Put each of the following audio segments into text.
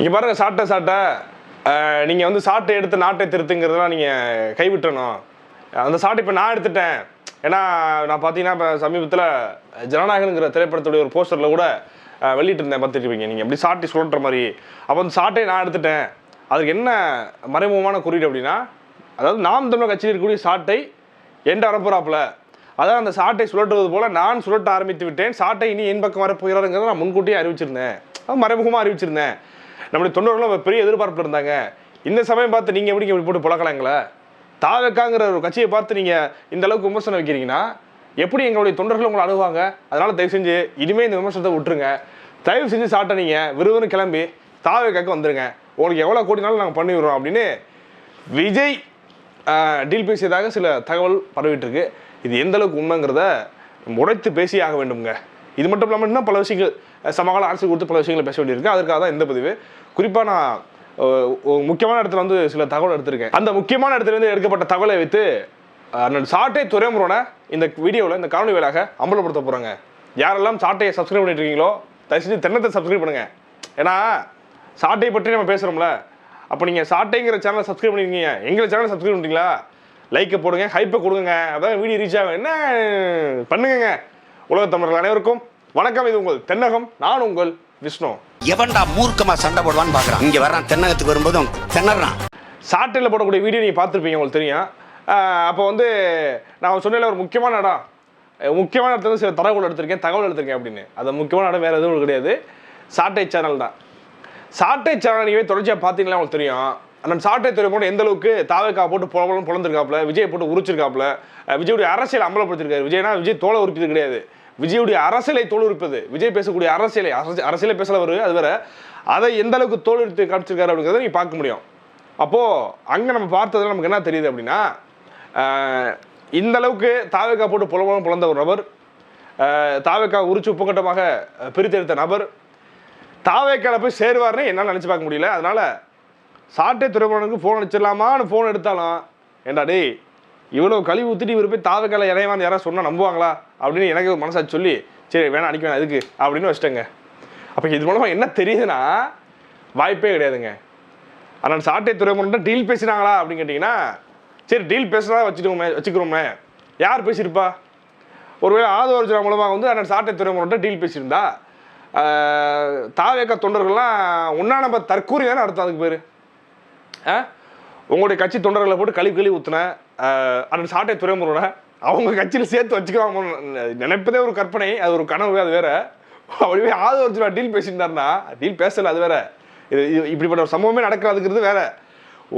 இங்கே பாருங்க சாட்டை சாட்டை நீங்கள் வந்து சாட்டை எடுத்து நாட்டை திருத்துங்கிறதெல்லாம் நீங்கள் கைவிட்டணும். அந்த சாட்டை இப்போ நான் எடுத்துட்டேன். ஏன்னா நான் பார்த்தீங்கன்னா இப்போ சமீபத்தில் ஜனநாயகனுங்கிற திரைப்படத்துடைய ஒரு போஸ்டரில் கூட வெளியிட்டிருந்தேன் பார்த்துருப்பீங்க நீங்கள் எப்படி சாட்டை சுழற்ற மாதிரி. அப்போ அந்த சாட்டை நான் எடுத்துட்டேன். அதுக்கு என்ன மறைமுகமான குறியீடு அப்படின்னா அதாவது நாம் தமிழர் கட்சியில் இருக்கக்கூடிய சாட்டை எந்த வரப்போறாப்புல அதான் அந்த சாட்டை சுழட்டுவது போல் நான் சுழட்ட ஆரம்பித்து விட்டேன். சாட்டை இனி என் பக்கம் வரப்போகிறாருங்கிறத நான் முன்கூட்டியே அறிவிச்சிருந்தேன். அது மறைமுகமாக அறிவிச்சிருந்தேன். நம்முடைய தொண்டர்களும் பெரிய எதிர்பார்ப்பு இருந்தாங்க. இந்த சமயம் பார்த்து நீங்கள் எப்படி இப்படி போட்டு புழக்கலாங்களே தாவக்காங்கிற ஒரு கட்சியை பார்த்து நீங்கள் இந்த அளவுக்கு விமர்சனம் வைக்கிறீங்கன்னா எப்படி எங்களுடைய தொண்டர்கள் உங்களை அணுகுவாங்க? அதனால் தயவு செஞ்சு இனிமேல் இந்த விமர்சனத்தை விட்டுருங்க. தயவு செஞ்சு சாட்டை நீங்கள் விறுவிறுன்னு கிளம்பி தாவக்காக்கு வந்துருங்க. உங்களுக்கு எவ்வளோ கோடினாலும் நாங்கள் பண்ணிவிடுறோம் அப்படின்னு விஜய் டீல் பேசியதாக சில தகவல் பரவிட்டுருக்கு. இது எந்த அளவுக்கு உண்மைங்கிறத உடைத்து பேசியே ஆக வேண்டும்ங்க. இது மட்டும் இல்லாமல் இன்னும் பல விஷயங்கள் சமகால அரசு கொடுத்து பல விஷயங்களை பேச வேண்டியிருக்கு. அதற்காக தான் இந்த பதிவு. குறிப்பாக நான் முக்கியமான இடத்துல வந்து சில தகவல் எடுத்திருக்கேன். அந்த முக்கியமான இடத்துல இருந்து எடுக்கப்பட்ட தகவலை வைத்து அண்ணன் சாட்டை துறைமுருகனை இந்த வீடியோவில் இந்த காணொலி வேலாக அம்பலப்படுத்த போகிறாங்க யாரெல்லாம் சாட்டையை சப்ஸ்கிரைப் பண்ணிட்டு இருக்கீங்களோ தயவு செஞ்சு தென்னத்தை சப்ஸ்கிரைப் பண்ணுங்கள் ஏன்னா சாட்டையை பற்றி நம்ம பேசுகிறோம்ல அப்போ நீங்கள் சாட்டைங்கிற சேனலை சப்ஸ்கிரைப் பண்ணிருக்கீங்க. எங்களை சேனலை சப்ஸ்கிரைப் பண்ணுறீங்களா லைக்கை போடுங்க ஹைப்பை கொடுங்க அதான் வீடியோ ரீச் ஆகும். என்ன? பண்ணுங்க உலக தமிழர்கள் அனைவருக்கும் வணக்கம் இது உங்கள் தென்னகம் நான் உங்கள் விஷ்ணு. எவன்டா மூர்க்கமா சண்டை போடுவான்னு பாக்குறான் இங்க வர்றான் தென்னகத்துக்கு வரும்போதும் திணறான். சாட்டையில் போடக்கூடிய வீடியோ நீங்கள் பார்த்துருப்பீங்க உங்களுக்கு தெரியும். அப்போ வந்து நான் சொன்னேன்ல ஒரு முக்கியமான இடம். முக்கியமான இடத்துல சில தகவல் எடுத்திருக்கேன் தகவல் எடுத்திருக்கேன் அப்படின்னு. அது முக்கியமான இடம் வேறு எதுவும் கிடையாது. சாட்டை சேனல் தான். சாட்டை சேனல் நீங்கள் தொடர்ச்சியாக பார்த்தீங்களா உங்களுக்கு தெரியும். அந்த சாட்டை துறை போட்டு எந்த அளவுக்கு தாவைக்கா போட்டு புலம்பலம் புலந்திருக்காப்புல விஜய் போட்டு உரிச்சிருக்காப்புல விஜயுடைய அரசியல் அமலப்படுத்திருக்காரு விஜய்னா விஜய் தோலை உரிப்பது கிடையாது. விஜயுடைய அரசியலை தோலுரிப்பது. விஜய் பேசக்கூடிய அரசியலை அரசு- அரசியலை பேசலவர் அது வேற. அதை எந்த அளவுக்கு தோலுரித்து காமிச்சிருக்காரு அப்படிங்கிறத நீங்க பார்க்க முடியும். அப்போது அங்கே நம்ம பார்த்ததுல நமக்கு என்ன தெரியுது அப்படின்னா இந்த அளவுக்கு தாவேக்கா போட்டு புலம்பலம் புலந்த ஒரு நபர் தாவேக்கா உரிச்சு உப்புக்கட்டமாக பிரித்தெடுத்த நபர் தாவேக்கால போய் சேருவார்னு என்னால் நினச்சி பார்க்க முடியல. அதனால் சாட்டை துறைமுகனுக்கு ஃபோன் அடிச்சிடலாமான்னு ஃபோன் எடுத்தாலும் ஏண்டா டேய் இவ்வளோ கழிவு ஊற்றிட்டு இவர் போய் தாவேக்கால இறைவான்னு யாராவது சொன்னால் நம்புவாங்களா? அப்படின்னு எனக்கு மனசாச்சு சொல்லி சரி வேணாம் அடிக்க வேணாம் இதுக்கு அப்படின்னு வச்சுட்டேங்க. அப்போ இது மூலமாக என்ன தெரியுதுன்னா வாய்ப்பே கிடையாதுங்க. ஆனால் சாட்டை துறைமுகன்ட்ட டீல் பேசினாங்களா அப்படின்னு கேட்டிங்கன்னா சரி டீல் பேசுறதா வச்சுக்கோமே வச்சுக்கிறோமே. யார் பேசியிருப்பா? ஒருவேளை ஆதவர்ஜனா மூலமாக வந்து அண்ணன் சாட்டை துறைமுகன்ட்ட டீல் பேசியிருந்தா தாவேக்க தொண்டர்கள்லாம் ஒன்றா நம்ம தற்கூரி தானே அர்த்தம் அதுக்கு பேர்? ஆ? உங்களுடைய கட்சி தொண்டர்களை போட்டு கழிவு கழிவு ஊற்றின அண்ணன் சாட்டை துறைமுகனை அவங்க கட்சியில் சேர்த்து வச்சுக்கலாம் நினைப்பதே ஒரு கற்பனை அது ஒரு கனவு அது வேற. அப்படியே ஆதவர்ஜனா டீல் பேசியிருந்தாருன்னா டீல் பேசலை அது வேற. இது இது இப்படிப்பட்ட ஒரு சம்பவமே நடக்காதுங்கிறது வேற.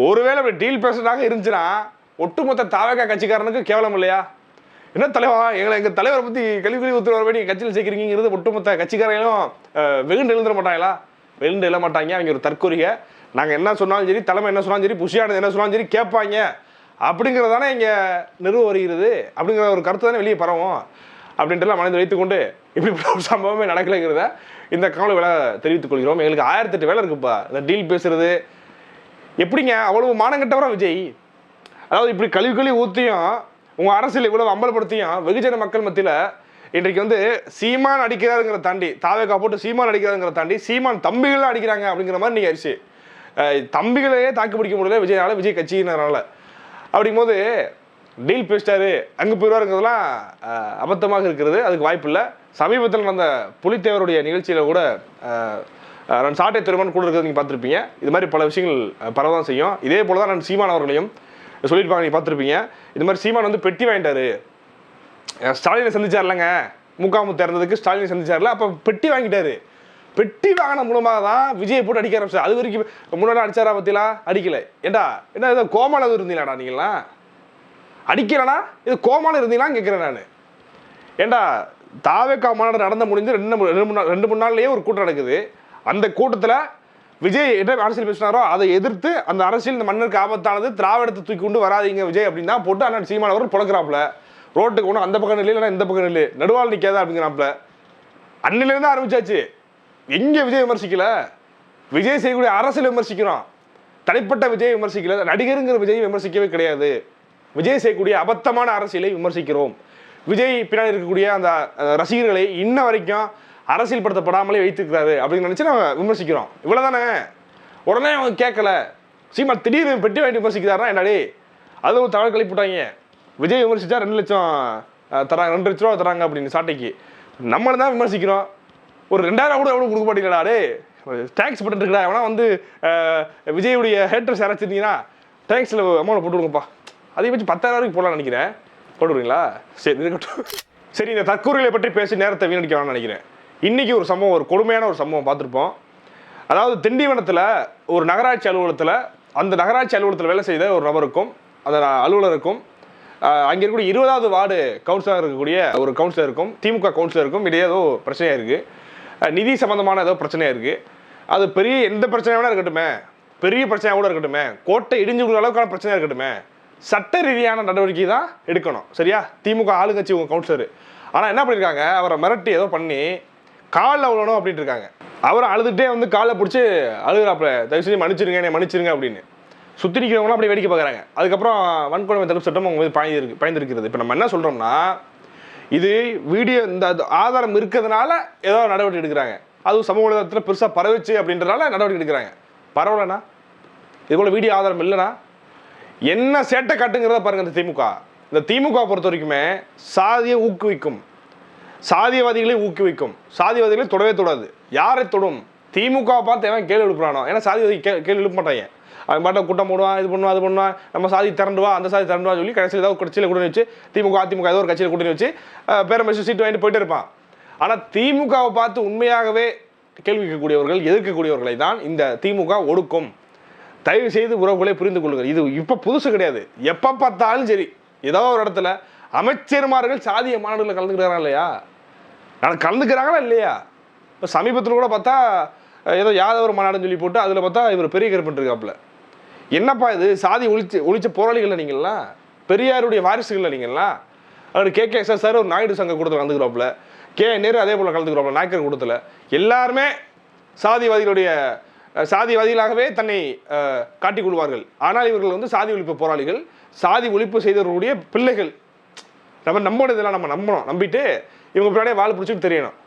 ஒருவேளை அப்படி டீல் பேசுறதாக இருந்துச்சுன்னா ஒட்டுமொத்த தாவக கட்சிக்காரனுக்கு கேவலம் இல்லையா? என்ன தலைவா எங்களை எங்கள் தலைவரை பற்றி கல்வி கல்வி ஊற்றுறவரை நீங்கள் கட்சியில் சேர்க்குறீங்கிறது ஒட்டுமொத்த கட்சிக்காரங்களும் வெகுண்டு எழுந்துட மாட்டாங்களா? வெகுண்டு எழ மாட்டாங்க அவங்க ஒரு தற்கொலையை நாங்கள் என்ன சொன்னாலும் சரி தலைமை என்ன சொன்னாலும் சரி புஷியானது என்ன சொன்னாலும் சரி கேட்பாங்க. அப்படிங்கிறது தானே இங்கே நிறுவ வருகிறது. அப்படிங்கிற ஒரு கருத்து தானே வெளியே பரவும். அப்படின்ட்டுலாம் மனதில் வைத்துக்கொண்டு இப்படி ஒரு சம்பவமே நடக்கலைங்கிறத இந்த கால வேலை தெரிவித்துக் கொள்கிறோம். எங்களுக்கு ஆயிரத்தெட்டு வேலை இருக்குப்பா. இந்த டீல் பேசுறது. எப்படிங்க? அவ்வளவு மானங்கட்டவரா விஜய்? அதாவது இப்படி கழிவு கழிவு ஊற்றியும் உங்கள் அரசியல் இவ்வளவு அம்பலப்படுத்தியும் வெகுஜன மக்கள் மத்தியில் இன்றைக்கு வந்து சீமான் அடிக்கிறாருங்கிற தாண்டி தாவேக்கா போட்டு சீமான் அடிக்கிறாருங்கிற தாண்டி சீமான் தம்பிகள்லாம் அடிக்கிறாங்க அப்படிங்கிற மாதிரி நீங்கள் ஆயிடுச்சு. தம்பிகளையே தாக்கு பிடிக்க முடியல விஜயனால விஜய் கட்சியினரால. அப்படிங்கும்போது டீல் பேசிட்டாரு அங்கே போயிடுவாருங்கிறதுலாம் அபத்தமாக இருக்கிறது. அதுக்கு வாய்ப்பு இல்லை. சமீபத்தில் நடந்த புலித்தேவருடைய நிகழ்ச்சியில் கூட நான் சாட்டை திருமணம் கூட இருக்கிறது நீங்கள் பார்த்துருப்பீங்க. இது மாதிரி பல விஷயங்கள் பரவதான் செய்யும். இதே போல தான் நான் சீமான் அவர்களையும் சொல்லியிருப்பாங்க நீங்கள் பார்த்துருப்பீங்க. இது மாதிரி சீமான் வந்து பெட்டி வாங்கிட்டாரு. ஸ்டாலினை சந்திச்சார்லங்க. முகாமு திறந்ததுக்கு ஸ்டாலினை சந்திச்சார்ல. அப்போ பெட்டி வாங்கிட்டாரு. பெட்டி வாகனம் மூலமாக தான் விஜய் போட்டு அடிக்க ஆரம்பிச்சார். அது வரைக்கும் முன்னாடி அடிச்சாரா பத்திலா? அடிக்கல. ஏண்டா? என்ன ஏதோ கோமால இருந்தீங்களாடா நீங்களாம் அடிக்கலனா? இது கோமால இருந்தீங்களான்னு கேட்குறேன் நான். ஏண்டா? தாவேக்கா மாநாடு நடந்து முடிஞ்சு ரெண்டு ரெண்டு மூணு ரெண்டு மூணு நாள்லேயே ஒரு கூட்டம் நடக்குது. அந்த கூட்டத்தில் விஜய் என்ன அரசியல் பேசினாரோ அதை எதிர்த்து அந்த அரசியல் இந்த மன்னருக்கு ஆபத்தானது திராவிடத்தை தூக்கி கொண்டு வராதீங்க விஜய் அப்படின்னு தான் போட்டு அண்ணன் சீமான் அவர் புழக்கிறாப்புல ரோட்டுக்கு ஒன்றும் அந்த பக்கம் நில்லு இல்லைன்னா இந்த பக்கம் நில்லு. நடுவால் நிற்காதா அப்படிங்கிறாப்புல. அன்னிலேருந்து ஆரம்பிச்சாச்சு. எங்கே விஜய் விமர்சிக்கல? விஜய் செய்யக்கூடிய அரசியல் விமர்சிக்கிறோம். தனிப்பட்ட விஜய் விமர்சிக்கல. நடிகருங்கிற விஜய் விமர்சிக்கவே கிடையாது. விஜய் செய்யக்கூடிய அபத்தமான அரசியலை விமர்சிக்கிறோம். விஜய் பின்னாடி இருக்கக்கூடிய அந்த ரசிகர்களை இன்ன வரைக்கும் அரசியல் படுத்தப்படாமலே வைத்திருக்கிறாரு அப்படின்னு நினச்சி நம்ம விமர்சிக்கிறோம். இவ்வளோதானே உடனே அவங்க கேட்கல. சீமா திடீர்னு பெட்டி வாங்கி விமர்சிக்கிறாரா என்னடி? அதுவும் தகவல் கழிப்பிட்டாங்க. விஜய் விமர்சித்தா ரெண்டு லட்சம் தராங்க ரெண்டு லட்ச ரூபா தராங்க அப்படின்னு சாட்டைக்கு. நம்மளை தான் விமர்சிக்கிறோம். ஒரு ரெண்டாயிரம் கூட எவ்வளோ கொடுக்க மாட்டீங்களா டே டேக்ஸ் போட்டுட்டு இருக்கா எவனா வந்து விஜயுடைய ஹேட்டர்ஸ் யாராச்சிருந்தீங்கன்னா டேக்ஸில் அமௌண்ட் போட்டு கொடுங்கப்பா. அதை வச்சு பத்தாயிரம் வரைக்கும் போடலாம்னு நினைக்கிறேன். போட்டு விடுறீங்களா? சரி இருக்கட்டும். சரி இந்த தற்கூறுகளை பற்றி பேசி நேரத்தை வீணடிக்க வேணாம்னு நினைக்கிறேன். இன்றைக்கி ஒரு சம்பவம் ஒரு கொடுமையான ஒரு சம்பவம் பார்த்துருப்போம். அதாவது திண்டிவனத்தில் ஒரு நகராட்சி அலுவலகத்தில் அந்த நகராட்சி அலுவலகத்தில் வேலை செய்த ஒரு நபருக்கும் அந்த அலுவலருக்கும் அங்கே இருக்கக்கூடிய இருபதாவது வார்டு கவுன்சிலர் இருக்கக்கூடிய ஒரு கவுன்சிலருக்கும் திமுக கவுன்சிலருக்கும் இடையே ஏதோ பிரச்சனையாக இருக்குது நிதி சம்மந்தமான ஏதோ பிரச்சனையாக இருக்குது அது பெரிய எந்த பிரச்சனையாக வேணா இருக்கட்டுமே. பெரிய பிரச்சனையாக கூட இருக்கட்டுமே. கோட்டை இடிஞ்சு விடுற அளவுக்கான பிரச்சனையாக இருக்கட்டுமே. சட்ட ரீதியான நடவடிக்கை தான் எடுக்கணும். சரியா? திமுக ஆளுங்கட்சி உங்கள் கவுன்சிலர் ஆனால் என்ன பண்ணியிருக்காங்க அவரை மிரட்டி ஏதோ பண்ணி காலில் அவ்வளோணும் அப்படின்ட்டு இருக்காங்க. அவரை அழுதுகிட்டே வந்து காலை பிடிச்சி அழுகிறாப்புல தயவு செஞ்சு மன்னிச்சிருங்க என்னை மன்னிச்சிருங்க அப்படின்னு. சுற்றி நிற்கிறவங்களாம் அப்படியே வேடிக்கை பார்க்குறாங்க. அதுக்கப்புறம் வன்கொடுமை தடுப்பு சட்டம் அவங்க வந்து பாய்ந்து பாய்ந்திருக்கிறது. இப்போ நம்ம என்ன சொல்கிறோம்னா இது வீடியோ இந்த அது ஆதாரம் இருக்கிறதுனால ஏதோ நடவடிக்கை எடுக்கிறாங்க. அதுவும் சமூக ஊடகத்தில் பெருசாக பரவிச்சு அப்படின்றனால நடவடிக்கை எடுக்கிறாங்க. பரவலண்ணா இது போல் வீடியோ ஆதாரம் இல்லைனா என்ன சேட்டை காட்டுங்கிறத பாருங்க இந்த திமுக. இந்த திமுக பொறுத்த வரைக்குமே சாதியை ஊக்குவிக்கும். சாதியவாதிகளை ஊக்குவிக்கும். சாதியவாதிகளை தொடவே தொடாது. யாரை தொடும்? திமுக பார்த்து எவன் கேள்வி எழுப்புறானோ? ஏன்னா சாதி கே கேள்வி எழுப்ப மாட்டாங்க. அவன் பாட்டை கூட்டம் போடுவான் இது பண்ணுவான் அது பண்ணுவான் நம்ம சாதி திரண்டுவா அந்த சாதி திரண்டு சொல்லி கடைசியில் ஏதாவது கட்சியில் கூட்டணி வச்சு திமுக அதிமுக ஏதோ ஒரு கட்சியில் கூட்டணி வச்சு அஹ், சீட்டு வாங்கிட்டு போயிட்டு இருப்பான். ஆனால் திமுகவை பார்த்து உண்மையாகவே கேள்வி கேட்கக்கூடியவர்கள் எதிர்க்கக்கூடியவர்களை தான் இந்த திமுக ஒடுக்கும். தயவு செய்து உறவுகளை புரிந்து கொள்ளுங்கள். இது இப்போ புதுசு கிடையாது. எப்போ பார்த்தாலும் சரி. ஏதோ ஒரு இடத்துல அமைச்சர்மார்கள் சாதிய மாநாடுகளில் கலந்துக்கிறாங்களா இல்லையா? நான் கலந்துக்கிறாங்களா இல்லையா? இப்போ சமீபத்தில் கூட பார்த்தா ஏதோ யாதவர் மாநாடுன்னு சொல்லி போட்டு அதில் பார்த்தா இவர் பெரிய கருப்பன் இருக்காப்புல என்னப்பா இது? சாதி ஒழிச்சு ஒழிச்ச போராளிகள் நீங்கள்லாம் பெரியாருடைய வாரிசுகள் நீங்கள்லாம் அவர் கே. கே. சார் சார் ஒரு நாயுடு சங்க கூடத்தில் கலந்துக்கிறாப்புல. கே. நேரு அதே போல் கலந்துக்கிறாப்புல நாயக்கர் கூடத்தில் எல்லாருமே சாதிவாதிகளுடைய சாதிவாதிகளாகவே தன்னை காட்டிக் கொள்வார்கள். ஆனால் இவர்கள் வந்து சாதி ஒழிப்பு போராளிகள். சாதி ஒழிப்பு செய்தவர்களுடைய பிள்ளைகள். நம்ம நம்மளோட இதெல்லாம் நம்ம நம்பணும். நம்பிட்டு இவங்க பின்னாடியே வாழ் பிடிச்சிட்டு தெரியணும்.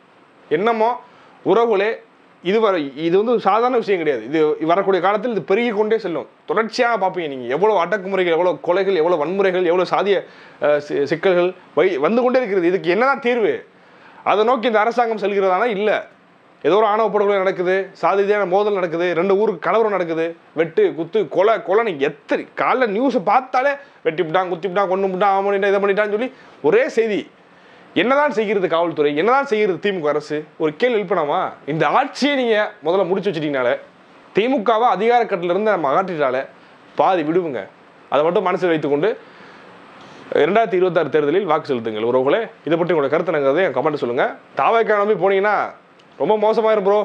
என்னமோ உறவுகளே இது வர இது வந்து சாதாரண விஷயம் கிடையாது. இது வரக்கூடிய காலத்தில் இது பெருகி கொண்டே செல்லும். தொடர்ச்சியாக பார்ப்பீங்க நீங்கள் எவ்வளோ அடக்குமுறைகள் எவ்வளோ கொலைகள் எவ்வளோ வன்முறைகள் எவ்வளோ சாதிய சிக்கல்கள் வை வந்து கொண்டே இருக்கிறது. இதுக்கு என்னதான் தீர்வு? அதை நோக்கி இந்த அரசாங்கம் செல்கிறதானா? இல்லை. ஏதோ ஒரு ஆணவ படுகொலை நடக்குது சாதி மோதல் நடக்குது ரெண்டு ஊருக்கு கலவரம் நடக்குது வெட்டு குத்து கொலை கொலைன்னு எத்தனை காலைல நியூஸை பார்த்தாலே வெட்டிவிட்டான் குத்திவிட்டான் கொண்டு விட்டான் அவன் பண்ணிட்டான் இதை பண்ணிட்டான்னு சொல்லி ஒரே செய்தி. என்னதான் செய்கிறது காவல்துறை என்னதான் செய்கிறது திமுக அரசு? ஒரு கேள்வி எழுப்பினாமா இந்த ஆட்சியை நீங்கள் முதல்ல முடிச்சு வச்சிட்டீங்கனாலே திமுகவை அதிகார கட்டிலிருந்து நம்ம அகற்றிட்டால பாதி விடுவுங்க. அதை மட்டும் மனசில் வைத்துக்கொண்டு இரண்டாயிரத்தி இருபத்தாறு தேர்தலில் வாக்கு செலுத்துங்கள். உறவுகளே இதை பற்றி உங்களோட கருத்து நாங்கள் கமெண்ட் சொல்லுங்கள் தாவைக்கான நம்பி போனீங்கன்னா ரொம்ப மோசமாயிரும் ப்ரோ